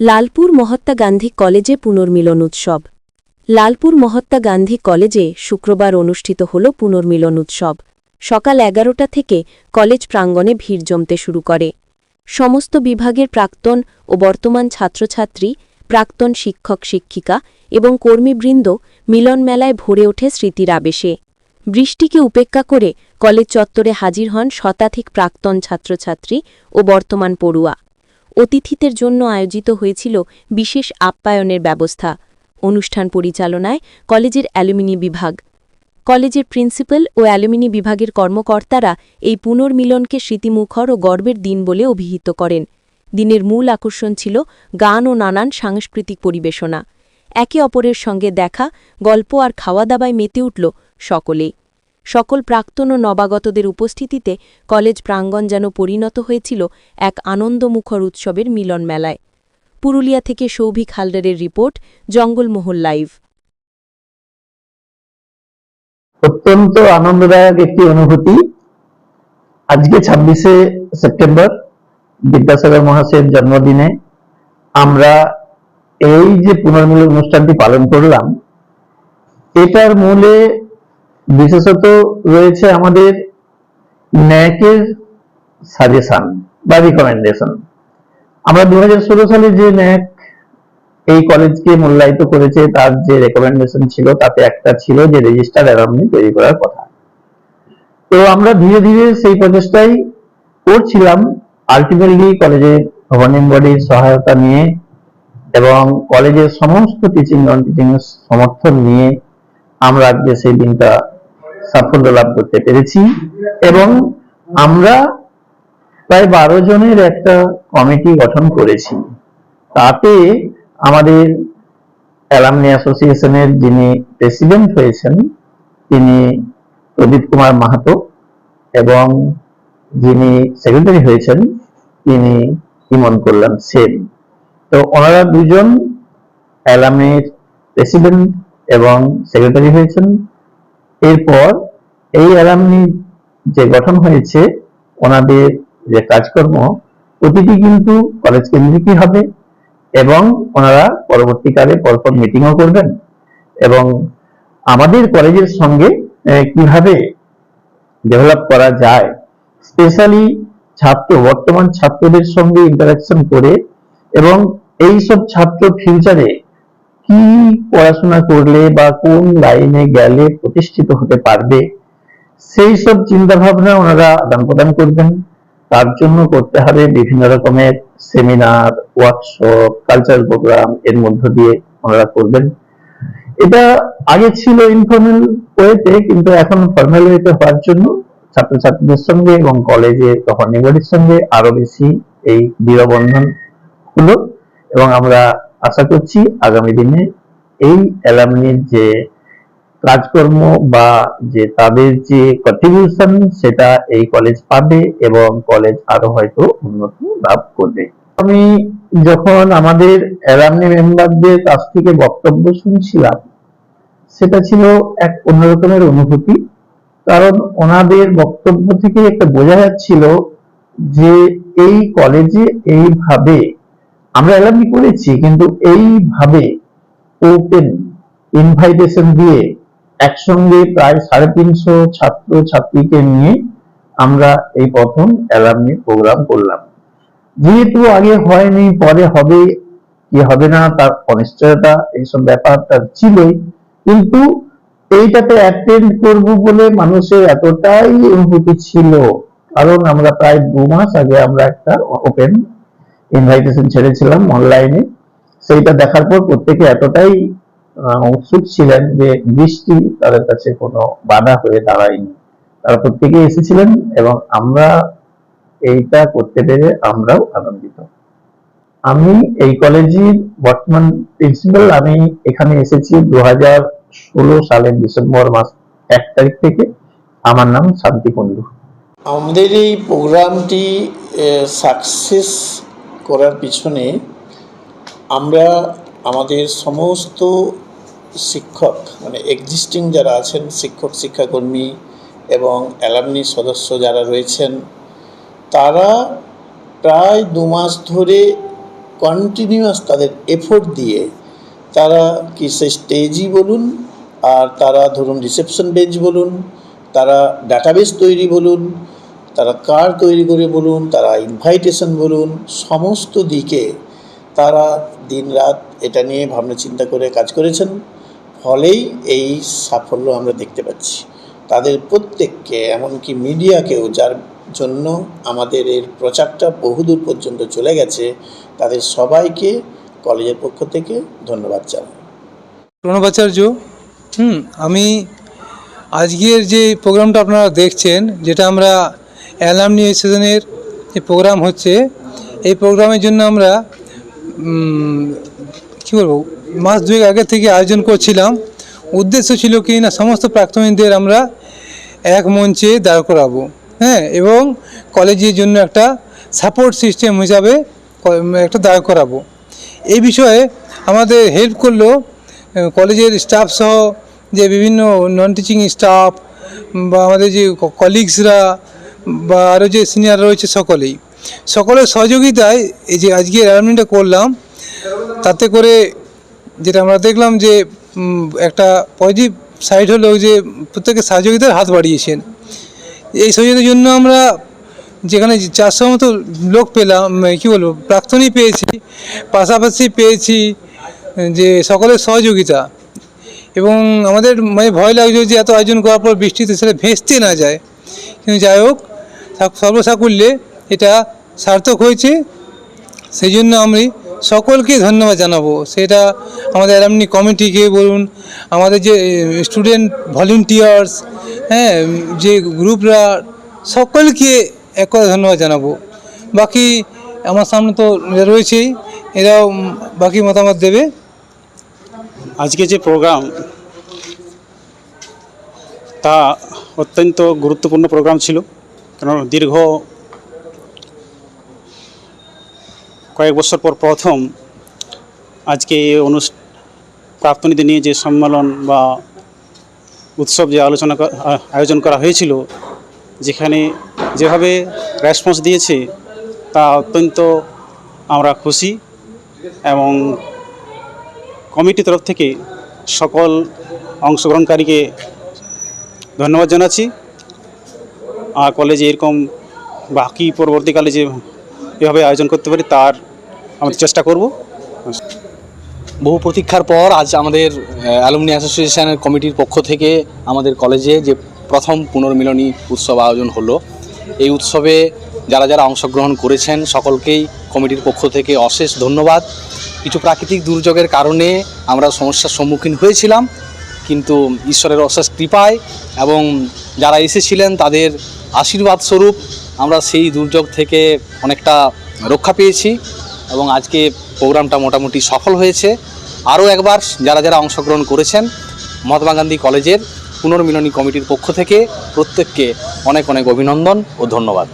লালপুর মহাত্মা গান্ধী কলেজে পুনর্মিলন উৎসব। লালপুর মহাত্মা গান্ধী কলেজে শুক্রবার অনুষ্ঠিত হল পুনর্মিলন উৎসব। সকাল এগারোটা থেকে কলেজ প্রাঙ্গণে ভিড় জমতে শুরু করে। সমস্ত বিভাগের প্রাক্তন ও বর্তমান ছাত্রছাত্রী, প্রাক্তন শিক্ষক, শিক্ষিকা এবং কর্মীবৃন্দ মিলন মেলায় ভরে ওঠে স্মৃতির আবেশে। বৃষ্টিকে উপেক্ষা করে কলেজ চত্বরে হাজির হন শতাধিক প্রাক্তন ছাত্রছাত্রী ও বর্তমান পড়ুয়া। অতিথিদের জন্য আয়োজিত হয়েছিল বিশেষ আপ্যায়নের ব্যবস্থা। অনুষ্ঠান পরিচালনায় কলেজের অ্যালুমিনি বিভাগ। কলেজের প্রিন্সিপাল ও অ্যালুমিনি বিভাগের কর্মকর্তারা এই পুনর্মিলনকে স্মৃতিমুখর ও গর্বের দিন বলে অভিহিত করেন। দিনের মূল আকর্ষণ ছিল গান ও নানান সাংস্কৃতিক পরিবেশনা। একে অপরের সঙ্গে দেখা, গল্প আর খাওয়া দাওয়ায় মেতে উঠল সকলেই। সকল প্রাক্তন ও নবাগতদের উপস্থিতিতে কলেজ প্রাঙ্গণ যেন পরিণত হয়েছিল এক আনন্দমুখর উৎসবের মিলন মেলায় পুরুলিয়া থেকে সৌভিক হালদারের রিপোর্ট, জঙ্গলমহল লাইভ। অত্যন্ত আনন্দদায়ক একটি অনুভূতি। আজকে ছাব্বিশে সেপ্টেম্বর, বিদ্যাসাগর মহাশয়ের জন্মদিনে আমরা এই যে পুনর্মিলন অনুষ্ঠানটি পালন করলাম, এটার মূলে বিশেষত রয়েছে আমাদের ন্যাকের সাজেশন বা রিকমেন্ডেশন আমরা দু সালে যে ন্যাক এই কলেজকে মূল্যায়িত করেছে, তার যে রেকমেন্ডেশন ছিল, তাতে একটা ছিল যে রেজিস্টার অ্যালামনি তৈরি করার কথা। তো আমরা ধীরে ধীরে সেই প্রচেষ্টাই করছিলাম আলটিমেটলি কলেজের গভর্নিং বডির সহায়তা নিয়ে এবং কলেজের সমস্ত টিচিং নন টিচিং সমর্থন নিয়ে আমরা আজকে সেই দিনটা সাফল্য লাভ করতে পেরেছি এবং আমরা প্রায় বারো জনের একটা কমিটি গঠন করেছি। তাতে আমাদের অ্যালামনি অ্যাসোসিয়েশনের যিনি প্রেসিডেন্ট হয়েছেন, তিনি প্রদীপ কুমার মাহাতো এবং যিনি সেক্রেটারি হয়েছেন, তিনি ইমন কল্যাণ সেন। তো ওনারা দুজন অ্যালামের প্রেসিডেন্ট এবং সেক্রেটারি হয়েছেন। এরপর এই অ্যালামনি যে গঠন হয়েছে, ওনাদের যে কাজকর্ম, প্রতিটি কিন্তু কলেজ কেন্দ্রিকই হবে এবং ওনারা পরবর্তীকালে পরপর মিটিংও করবেন। এবং আমাদের কলেজের সঙ্গে কীভাবে ডেভেলপ করা যায় স্পেশালি ছাত্র, বর্তমান ছাত্রদের সঙ্গে ইন্টারাকশন করে এবং এই সব ছাত্র ফিউচারে কি পড়াশোনা করলে বা কোন লাইনে গেলে প্রতিষ্ঠিত হতে পারবে, সেই সব চিন্তা ভাবনা ওনারা আদান প্রদান করবেন। তার জন্য করতে হবে বিভিন্ন রকমের সেমিনার ওয়ার্কশপ কালচারাল প্রোগ্রাম এর মধ্য দিয়ে ওনারা করবেন। এটা আগে ছিল ইনফর্মাল ওয়েতে কিন্তু এখন ফর্মাল ওয়েতে হওয়ার জন্য ছাত্রছাত্রীদের সঙ্গে এবং কলেজের তখন বডির সঙ্গে আরও বেশি এই দৃঢ়বন্ধন হলো এবং আমরা আশা করছি আগামী দিনে এই অ্যালামনির যে কাজকর্ম বা যে তাদের যে কন্ট্রিবিউশন সেটা এই কলেজ পাবে এবং কলেজ আরও হয়তো উন্নতি লাভ করবে। আমি যখন আমাদের অ্যালামনি মেম্বারদের কাছ থেকে বক্তব্য শুনছিলাম, সেটা ছিল এক অন্যরকমের অনুভূতি। কারণ ওনাদের বক্তব্য থেকে একটা বোঝা যাচ্ছিল যে এই কলেজে এইভাবে আমরা অ্যালামনি করেছি, কিন্তু এইভাবে ওপেন ইনভাইটেশন দিয়ে একসঙ্গে প্রায় সাড়ে তিনশো ছাত্র ছাত্রীকে নিয়ে আমরা এই প্রথম অ্যালামনি প্রোগ্রাম করলাম। যেহেতু আগে হয়নি, পরে হবে, কি হবে না, তার অনিশ্চয়তা এইসব ব্যাপার তার ছিলই, কিন্তু এইটাতে অ্যাটেন্ড করব বলে মানুষের এতটাই অনুভূতি ছিল, কারণ আমরা প্রায় দু মাস আগে আমরা একটা ওপেন ইনভাইটেশন ছেড়েছিলাম অনলাইনে সেইটা দেখার পর প্রত্যেকে এতটাই উৎসুক ছিলেন যে বৃষ্টি তাদের কাছে কোনো বাধা হয়ে দাঁড়ায়নি। তারা প্রত্যেকেই এসেছিলেন এবং আমরা এইটা করতে পেরে আমরাও আনন্দিত। আমি এই কলেজের বর্তমান প্রিন্সিপাল আমি এখানে এসেছি দু হাজার ষোলো সালের ডিসেম্বর মাস এক তারিখ থেকে। আমার নাম শান্তি কুণ্ডু আমাদের এই প্রোগ্রামটি সাকসেস করার পিছনে আমরা আমাদের সমস্ত শিক্ষক মানে এক্সিস্টিং যারা আছেন, শিক্ষক, শিক্ষাকর্মী এবং অ্যালামনি সদস্য যারা রয়েছেন, তারা প্রায় দু মাস ধরে কন্টিনিউয়াস তাদের এফোর্ট দিয়ে তারা কি সে স্টেজই বলুন, আর তারা ধরুন রিসেপশন বেঞ্চ বলুন, তারা ডাটাবেস তৈরি বলুন তারা কার তৈরি করে বলুন, তারা ইনভাইটেশন বলুন, সমস্ত দিকে তারা দিনরাত এটা নিয়ে ভাবনা চিন্তা করে কাজ করেছেন। ফলেই এই সাফল্য আমরা দেখতে পাচ্ছি। তাদের প্রত্যেককে, এমনকি মিডিয়াকেও, যার জন্য আমাদের এর প্রচারটা বহুদূর পর্যন্ত চলে গেছে, তাদের সবাইকে কলেজের পক্ষ থেকে ধন্যবাদ জানাই। প্রণবাচার্য হুম, আমি আজকের যে প্রোগ্রামটা আপনারা দেখছেন, যেটা আমরা অ্যালামনি সেশনের যে প্রোগ্রাম হচ্ছে। এই প্রোগ্রামের জন্য আমরা কী বলব, মাস দুয়েক আগে থেকে আয়োজন করছিলাম। উদ্দেশ্য ছিল কি না, সমস্ত প্রাক্তনীদের আমরা এক মঞ্চে দাঁড় করাবো। হ্যাঁ এবং কলেজের জন্য একটা সাপোর্ট সিস্টেম হিসাবে একটা দাঁড় করাবো। এই বিষয়ে আমাদের হেল্প করল কলেজের স্টাফ সহ যে বিভিন্ন নন টিচিং স্টাফ বা আমাদের যে কলিগসরা বা আরও যে সিনিয়র রয়েছে সকলেই। সকলের সহযোগিতায় এই যে আজকে অ্যারেঞ্জমেন্টটা করলাম, তাতে করে যেটা আমরা দেখলাম যে একটা পজিটিভ সাইড হলো যে প্রত্যেকের সহযোগিতার হাত বাড়িয়েছেন। এই সহযোগিতার জন্য আমরা যেখানে চারশো মতো লোক পেলাম কী বলব, প্রাক্তনই পেয়েছি, পাশাপাশি পেয়েছি যে সকলের সহযোগিতা। এবং আমাদের মানে ভয় লাগছে যে এত আয়োজন করার পর বৃষ্টিতে সেটা ভেস্তে না যায়। কিন্তু যাই হোক সর্বসাকুল্যে এটা সার্থক হয়েছে। সেই জন্য আমি সকলকে ধন্যবাদ জানাব। সেটা আমাদের অ্যালামনি কমিটিকে বলুন, আমাদের যে স্টুডেন্ট ভলেন্টিয়ার্স হ্যাঁ যে গ্রুপরা সকলকে এক কথা ধন্যবাদ জানাব। বাকি আমার সামনে তো রয়েছেই, এরাও বাকি মতামত দেবে। আজকে যে প্রোগ্রাম তা অত্যন্ত গুরুত্বপূর্ণ প্রোগ্রাম ছিল। দীর্ঘ কয়েক বছর পর প্রথম আজকে এই অনুষ প্রাক্তনীদের নিয়ে যে সম্মেলন বা উৎসব যে আলোচনা আয়োজন করা হয়েছিল, যেখানে যেভাবে রেসপন্স দিয়েছে, তা অত্যন্ত আমরা খুশি এবং কমিটির তরফ থেকে সকল অংশগ্রহণকারীকে ধন্যবাদ জানাচ্ছি। কলেজে এরকম বাকি পরবর্তীকালে যে এভাবে আয়োজন করতে পারি, তার আমাদের চেষ্টা করব। বহু প্রতীক্ষার পর আজ আমাদের অ্যালুমিনি অ্যাসোসিয়েশনের কমিটির পক্ষ থেকে আমাদের কলেজে যে প্রথম পুনর্মিলনী উৎসব আয়োজন হলো, এই উৎসবে যারা যারা অংশগ্রহণ করেছেন সকলকেই কমিটির পক্ষ থেকে অশেষ ধন্যবাদ। কিছু প্রাকৃতিক দুর্যোগের কারণে আমরা সমস্যার সম্মুখীন হয়েছিলাম কিন্তু ঈশ্বরের অশেষ কৃপায় এবং যারা এসেছিলেন তাদের আশীর্বাদ স্বরূপ আমরা সেই দুর্যোগ থেকে অনেকটা রক্ষা পেয়েছি এবং আজকে প্রোগ্রামটা মোটামুটি সফল হয়েছে। আরও একবার যারা যারা অংশগ্রহণ করেছেন, মহাত্মা গান্ধী কলেজের পুনর্মিলনী কমিটির পক্ষ থেকে প্রত্যেককে অনেক অনেক অভিনন্দন ও ধন্যবাদ।